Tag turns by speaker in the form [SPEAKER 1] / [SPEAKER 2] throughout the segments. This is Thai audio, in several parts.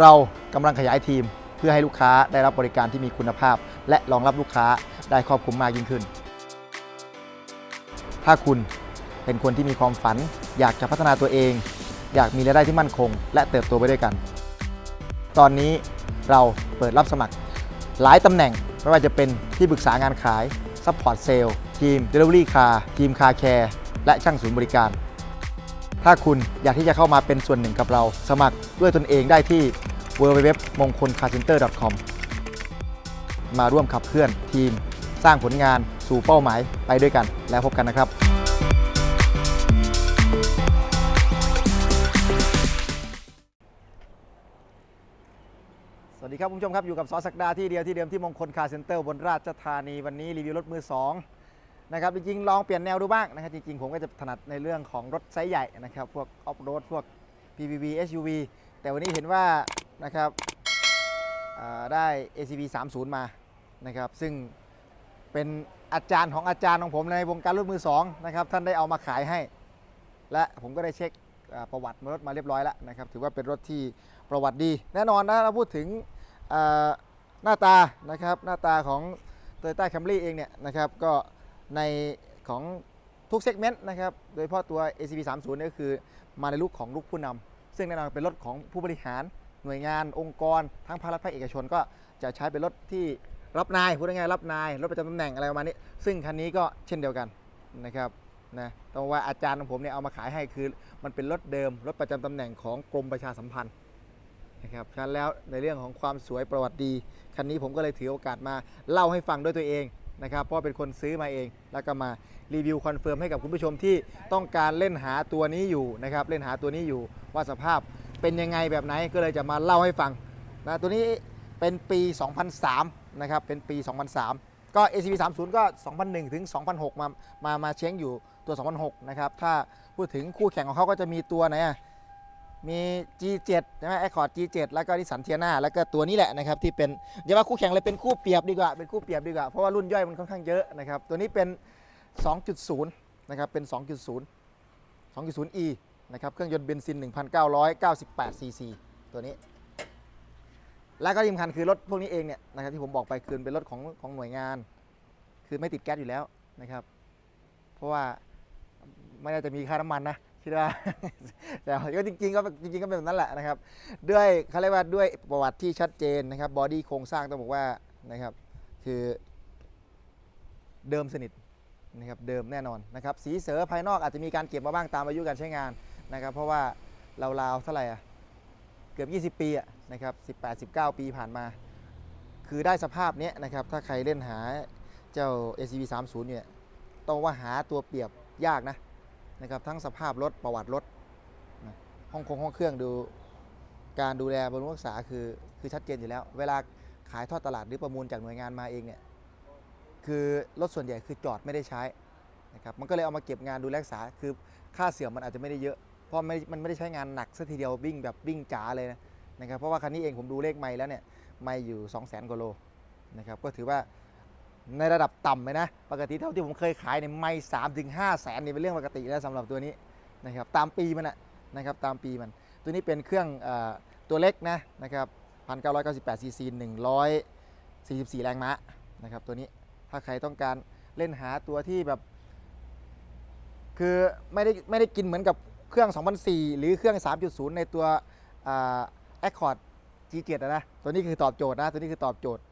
[SPEAKER 1] เรากำลังขยายทีมเพื่อให้ลูกค้าได้รับบริการที่มีคุณภาพ และรองรับลูกค้าได้ครอบคลุมมากยิ่งขึ้น ถ้าคุณเป็นคนที่มีความฝัน อยากจะพัฒนาตัวเอง อยากมีรายได้ที่มั่นคง และเติบโตไปด้วยกัน ตอนนี้เราเปิดรับสมัคร หลายตำแหน่งไม่ว่าจะเป็นที่ปรึกษางานขายซัพพอร์ตเซลล์ทีม Delivery Car ทีมคาแคร์และช่างศูนย์บริการ ถ้าคุณอยากที่จะเข้ามาเป็นส่วนหนึ่งกับเรา สมัครด้วยตนเองได้ที่ www มงคล c a r c e n t e r com มาร่วมขับเคลื่อนทีม สร้างผลงานสู่เป้าหมายไปด้วยกันแล้วพบกันนะครับสวัสดีครับคุณผู้ชมครับอยู่กับซอสักดาที่เดียวที่เดิมที่มงคลคาร์เซ็นเตอร์บนราชธานีวันนี้รีวิวรถมือ2นะครับจริงๆลองเปลี่ยนแนวดูบ้างนะครับจริงๆผมก็จะถนัดในเรื่องของรถไซส์ใหญ่นะครับพวกออฟโรดพวก PPV SUV แต่วันนี้เห็นว่า นะครับได้ ACV 30 มานะครับ ซึ่งเป็นอาจารย์ของอาจารย์ของผมในวงการรถมือ2นะครับท่านได้เอามาขายให้ และผมก็ได้เช็คประวัติรถมาเรียบร้อยแล้วนะครับ ถือว่าเป็นรถที่ประวัติดี แน่นอนนะเราพูดถึงหน้าตานะครับหน้าตาของ Toyota Camry เองเนี่ยนะครับก็ในของทุกเซกเมนต์นะครับโดยเฉพาะตัว ACV 30นี่ก็คือมาในลุคของลุคผู้นำซึ่งแน่นอนเป็นรถของผู้บริหาร หน่วยงานองค์กรทั้งภาครัฐภาคเอกชนก็จะใช้เป็นรถที่รับนายพูดง่ายๆรับนายรถประจำตำแหน่งอะไรประมาณนี้ ซึ่งคันนี้ก็เช่นเดียวกันนะครับนะต้องว่าอาจารย์ของผมเนี่ยเอามาขายให้คือ มันเป็นรถเดิมรถประจำตำแหน่งของกรมประชาสัมพันธ์นะครับฉะนั้นแล้วในเรื่องของความสวยประวัติดีคันนี้ผมก็เลยถือโอกาสมาเล่าให้ฟังด้วยตัวเองนะครับเพราะเป็นคนซื้อมาเอง แล้วก็มารีวิวคอนเฟิร์มให้กับคุณผู้ชมที่ต้องการเล่นหาตัวนี้อยู่นะครับเล่นหาตัวนี้อยู่ว่าสภาพ เป็นยังไงแบบไหนก็เลยจะมาเล่าให้ฟังนะตัวนี้เป็นปี 2003 นะครับ เป็นปี 2003 ก็ ACV 30 ก็ 2001 ถึง 2006 มา มา มาเช้งอยู่ตัว 2006 นะครับ ถ้าพูดถึงคู่แข่งของเขาก็จะมีตัวไหนอะมี G7 ใช่ไหม Accord G7 แล้วก็นิสสันเทียนาแล้วก็ตัวนี้แหละนะครับ ที่เป็นอย่าว่าคู่แข่งเลยเป็นคู่เปรียบดีกว่า เป็นคู่เปรียบดีกว่า เพราะว่ารุ่นย่อยมันค่อนข้างเยอะนะครับ ตัวนี้เป็น 2.0 นะครับ เป็น 2.0 2.0e นะครับเครื่องยนต์เบนซิน 1,998 ซีซีตัวนี้ แล้วก็ที่สำคัญคือรถพวกนี้เองเนี่ยนะครับที่ผมบอกไปคือเป็นรถของของหน่วยงาน คือไม่ติดแก๊สอยู่แล้วนะครับ เพราะว่าไม่ได้จะมีค่าน้ำมันนะคิดว่าแต่ก็จริงๆก็จริงๆก็เป็นแบบนั้นแหละนะครับ ด้วยเขาเรียกว่าด้วยประวัติที่ชัดเจนนะครับบอดี้โครงสร้างต้องบอกว่านะครับคือเดิมสนิทนะครับเดิมแน่นอนนะครับสีเสือภายนอกอาจจะมีการเก็บมาบ้างตามอายุการใช้งาน นะครับเพราะว่าเราราวเท่าไหร่อะเกือบ 20 ปีอะนะครับ18 19 ปีผ่านมา คือได้สภาพเนี้ยนะครับถ้าใครเล่นหาเจ้า ACV 30เนี่ยต้องว่าหาตัวเปรียบยากนะนะครับทั้งสภาพรถประวัติรถห้องคงห้องเครื่องดูการดูแลบำรุงรักษาคือคือชัดเจนอยู่แล้ว เวลาขายทอดตลาดหรือประมูลจากหน่วยงานมาเองเนี่ยคือรถส่วนใหญ่คือจอดไม่ได้ใช้นะครับมันก็เลยเอามาเก็บงานดูแลรักษาคือค่าเสื่อมมันอาจจะไม่ได้เยอะ เพราะมันไม่ได้ใช้งานหนักซะทีเดียววิ่งแบบวิ่งจ๋าเลยนะนะครับเพราะว่าคันนี้เองผมดูเลขไม่แล้วเนี่ยไม่อยู่ 2 0 0 0 0 0กว่าโลนะครับก็ถือว่าในระดับต่ำเลยนะ ปกติเท่าที่ผมเคยขายเนี่ยไม่สามถึงห้าแสนนี่เป็นเรื่องปกติแล้วสำหรับตัวนี้นะครับตามปีมันนะนะครับตามปีมัน ตัวนี้เป็นเครื่องอตัวเล็กนะนะครับ1998ซีซี144แรงม้านะครับตัวนี้ถ้าใครต้องการเล่นหาตัวที่แบบ คือไม่ได้ไม่ได้กินเหมือนกับ เครื่อง 2004 หรือเครื่อง 3.0 ในตัวแอ่า Accord G7 อะนะ ตัวนี้คือตอบโจทย์นะ ตัวนี้คือตอบโจทย์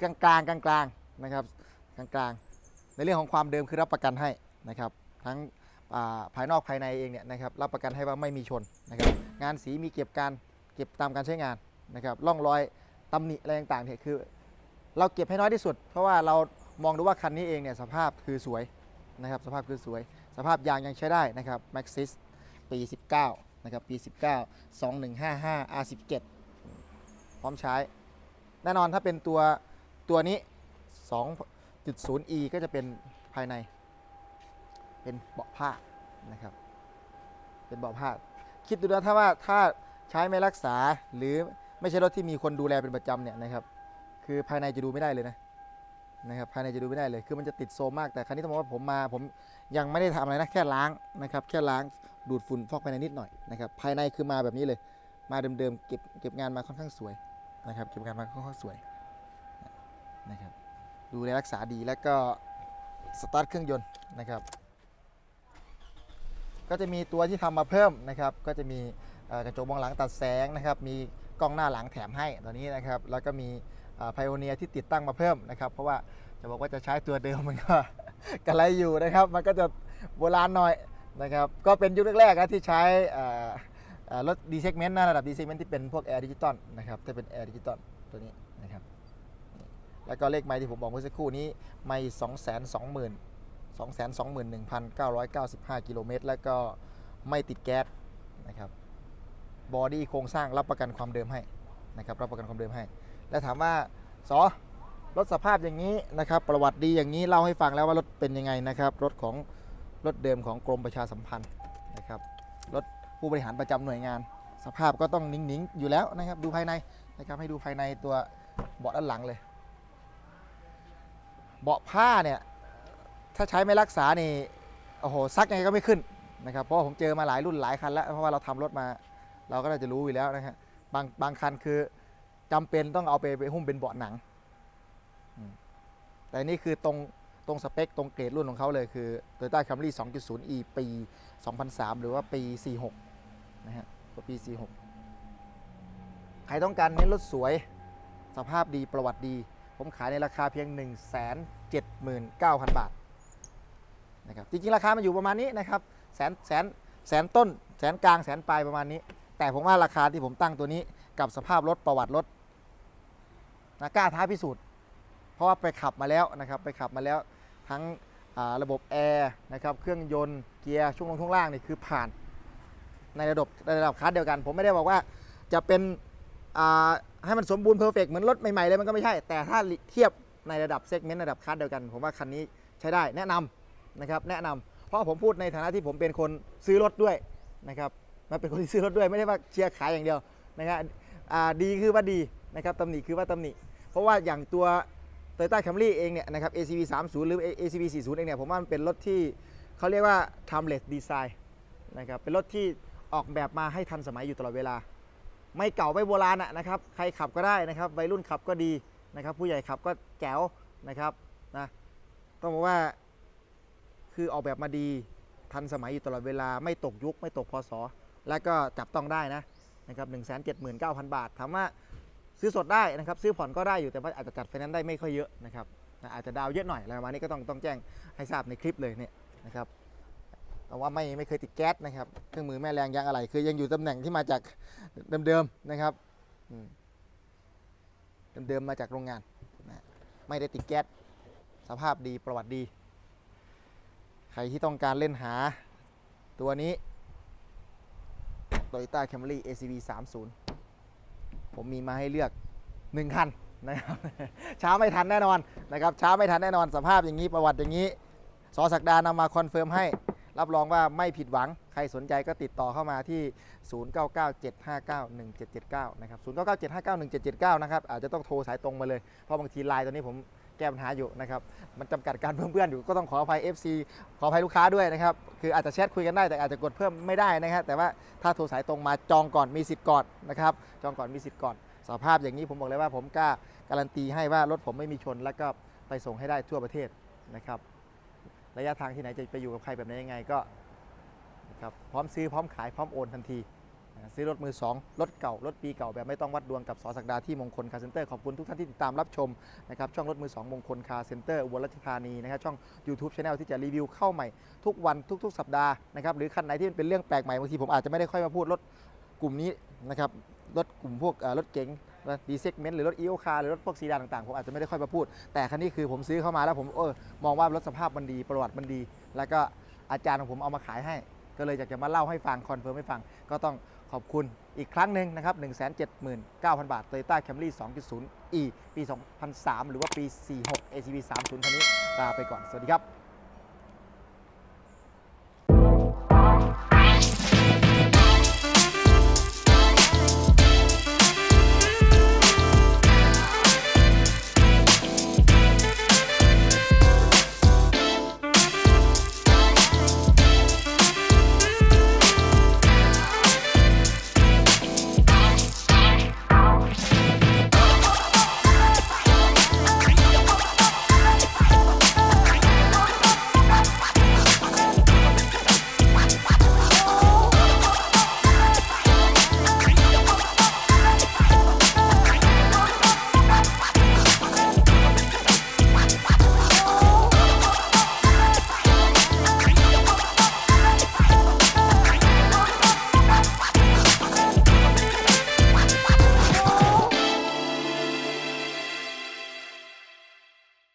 [SPEAKER 1] กลางกลางกลางกลางๆนะครับกลางกลางๆในเรื่องของความเดิมคือรับประกันให้นะครับ ทั้งาภายนอกภายในเองเนี่ยนะครับรับประกันให้ว่าไม่มีชนนะครับ งานสีมีเก็บการเก็บตามการใช้งานนะครับร่องรอยตำหนิอะไรต่างๆเนี่ยคือ เราเก็บให้น้อยที่สุด เพราะว่าเรามองดูว่าคันนี้เองเนี่ยสภาพคือสวยนะครับ สภาพคือสวย สภาพยางยังใช้ได้นะครับ Maxxis ปี 19 นะครับ ปี 19 2155 R17 พร้อมใช้ แน่นอนถ้าเป็นตัวตัวนี้ 2.0e ก็จะเป็นภายใน เป็นเบาะผ้านะครับ เป็นเบาะผ้า คิดดูนะถ้าว่าถ้าใช้ไม่รักษาหรือไม่ใช่รถที่มีคนดูแลเป็นประจำเนี่ยนะครับ คือภายในจะดูไม่ได้เลยนะนะครับภายในจะดูไม่ได้เลย คือมันจะติดโซมมากแต่ครั้นี้ต้องบอกว่าผมมาผมยังไม่ได้ทำอะไรนะแค่ล้างนะครับ แค่ล้าง ดูดฝุ่นฟอกภายในนิดหน่อยนะครับภายในคือมาแบบนี้เลย มาเดิมๆเก็บเก็บงานมาค่อนข้างสวยนะครับเก็บงานมาค่อนข้างสวยนะครับดูแลรักษาดีแล้วก็สตาร์ทเครื่องยนต์นะครับก็จะมีตัวที่ทำมาเพิ่มนะครับก็จะมีกระจกมองหลังตัดแสงนะครับมีกล้องหน้าหลังแถมให้ตอนนี้นะครับแล้วก็มีไพโอเนียที่ติดตั้งมาเพิ่มนะครับเพราะว่าจะบอกว่าจะใช้ตัวเดิมมันก็กระไรอยู่นะครับ มันก็จะโบราณหน่อย นะครับก็เป็นยุคแรกๆนะที่ใช้รถดีเซกเมนต์นะระดับดีเซกเมนต์ที่เป็นพวกแอร์ดิจิตอลนะครับถ้าเป็นแอร์ดิจิตอลตัวนี้นะครับแล้วก็เลขไม้ที่ผมบอกเมื่อสักครู่นี้ไม้สองแสนสองหมื่น221,995กิโลเมตรแล้วก็ไม่ติดแก๊สนะครับบอดี้โครงสร้างรับประกันความเดิมให้นะครับรับประกันความเดิมให้ แล้วถามว่าสอรถสภาพอย่างนี้นะครับประวัติดีอย่างนี้เล่าให้ฟังแล้วว่ารถเป็นยังไงนะครับรถของ รถเดิมของกรมประชาสัมพันธ์นะครับรถผู้บริหารประจำหน่วยงาน สภาพก็ต้องนิ่งๆอยู่แล้วนะครับ ดูภายในนะครับให้ดูภายในตัวเบาะด้านหลังเลย เบาะผ้าเนี่ยถ้าใช้ไม่รักษานี่โอ้โหซักยังไงก็ไม่ขึ้นนะครับเพราะผมเจอมาหลายรุ่นหลายคันแล้วเพราะว่าเราทำรถมา เราก็น่าจะรู้อยู่แล้วนะฮะบางบางคันคือจำเป็นต้องเอาไปไปหุ้มเป็นเบาะหนัง แต่นี่คือตรง รงสเปค ตรงเกรดรุ่นของเขาเลยคือ Toyota Camry 2.0e ปี 2003 หรือว่าปี 46 นะฮะตัวปี 46 ใครต้องการเน้นรถสวย สภาพดีประวัติดี ผมขายในราคาเพียง 1 7 9 0 0 0 บาทนะครับจริงๆ ราคามันอยู่ประมาณนี้นะครับแสนแสนแสนต้น แสนกลางแสนปลายประมาณนี้ แต่ผมว่าราคาที่ผมตั้งตัวนี้กับสภาพรถประวัติรถนะกล้าท้าพิสูจน์ เพราะว่าไปขับมาแล้วนะครับ ไปขับมาแล้ว ทั้งระบบแอร์นะครับเครื่องยนต์เกียร์ช่วงลงช่วงล่างนี่คือผ่านในระดับในระดับคัสเดียวกัน ผมไม่ได้บอกว่าจะเป็นให้มันสมบูรณ์เพอร์เฟกเหมือนรถใหม่ๆเลยมันก็ไม่ใช่ แต่ถ้าเทียบในระดับเซกเมนต์ระดับคัสเดียวกัน ผมว่าคันนี้ใช้ได้แนะนำนะครับแนะนำเพราะผมพูดในฐานะที่ผมเป็นคนซื้อรถด้วยนะครับมาเป็นคนที่ซื้อรถด้วยไม่ได้ว่าเชียร์ขายอย่างเดียวนะครับดีคือว่าดีนะครับตำหนิคือว่าตำหนิ เพราะว่าอย่างตัว Toyota Camry เองเนี่ยนะครับ ACV 30 หรือ ACV 40 เองเนี่ยผมว่ามันเป็นรถที่เขาเรียกว่า timeless design นะครับเป็นรถที่ออกแบบมาให้ทันสมัยอยู่ตลอดเวลา ไม่เก่าไม่โบราณอะนะครับใครขับก็ได้นะครับวัยรุ่นขับก็ดีนะครับผู้ใหญ่ขับก็แจ๋วนะครับนะต้องบอกว่าคือออกแบบมาดีทันสมัยอยู่ตลอดเวลาไม่ตกยุคไม่ตกพศแล้วก็จับต้องได้นะนะครับ1 7 9 0 0 0บาทถามว่า ซื้อสดได้นะครับ ซื้อผ่อนก็ได้อยู่แต่ว่าอาจจะจัดไฟแนนซ์ได้ไม่ค่อยเยอะนะครับอาจจะดาวเยอะหน่อยอะไรประมาณนี้ก็ต้องต้องแจ้งให้ทราบในคลิปเลยเนี่ยนะครับแต่ว่าไม่ไม่เคยติดแก๊สนะครับเครื่องมือแม่แรงยางอะไรคือยังอยู่ตำแหน่งที่มาจากเดิมๆนะครับเดิมๆมาจากโรงงานนะไม่ได้ติดแก๊สสภาพดีประวัติดี ใครที่ต้องการเล่นหาตัวนี้ Toyota Camry ACV 30 ผมมีมาให้เลือก 1 คันนะครับช้าไม่ทันแน่นอนนะครับช้าไม่ทันแน่นอนสภาพอย่างนี้ประวัติอย่างนี้สอสักดานำมาคอนเฟิร์มให้ รับรองว่าไม่ผิดหวัง ใครสนใจก็ติดต่อเข้ามาที่ 0997591779 นะครับ 0997591779 นะครับ อาจจะต้องโทรสายตรงมาเลย เพราะบางทีไลน์ตอนนี้ผม แก้ปัญหาอยู่นะครับมันจำกัดการเพิ่มเพื่อนอยู่ก็ต้องขออภัย FC ขออภัยลูกค้าด้วยนะครับคืออาจจะแชทคุยกันได้แต่อาจจะกดเพิ่มไม่ได้นะครับแต่ว่าถ้าโทรสายตรงมาจองก่อนมีสิทธิ์ก่อนนะครับจองก่อนมีสิทธิ์ก่อนสภาพอย่างนี้ผมบอกเลยว่าผมกล้าการันตีให้ว่ารถผมไม่มีชน แล้วก็ไปส่งให้ได้ทั่วประเทศนะครับระยะทางที่ไหนจะไปอยู่กับใครแบบไหนยังไงก็นะครับพร้อมซื้อพร้อมขายพร้อมโอนทันที ซื้อรถมือ 2 รถเก่ารถปีเก่าแบบไม่ต้องวัดดวงกับสอสักดาที่มงคลคาร์เซ็นเตอร์ขอบคุณทุกท่านที่ติดตามรับชมนะครับช่องรถมือ 2 มงคลคาร์เซ็นเตอร์อุบลราชธานีนะครับช่อง YouTube Channel ที่จะรีวิวเข้าใหม่ทุกวันทุก ๆ สัปดาห์นะครับหรือคันไหนที่มันเป็นเรื่องแปลกใหม่บางทีผมอาจจะไม่ได้ค่อยมาพูดรถกลุ่มนี้นะครับรถกลุ่มพวกรถเก๋งดีเซกเมนต์หรือรถอีโอคาร์หรือรถพวกซีดานต่างๆ ผมอาจจะไม่ได้ค่อยมาพูด แต่คันนี้คือผมซื้อเข้ามาแล้วผมเออมองว่ารถสภาพมันดี ประวัติมันดี แล้วก็อาจารย์ของผมเอามาขายให้ ก็เลยอยากจะมาเล่าให้ฟังคอนเฟิร์มให้ฟังก็ต้อง ขอบคุณอีกครั้งหนึ่งนะครับ 179,000 บาท Toyota Camry 2.0 e ปี 2003 หรือว่าปี 46 ACV 30 คันนี้ลาไปก่อน สวัสดีครับ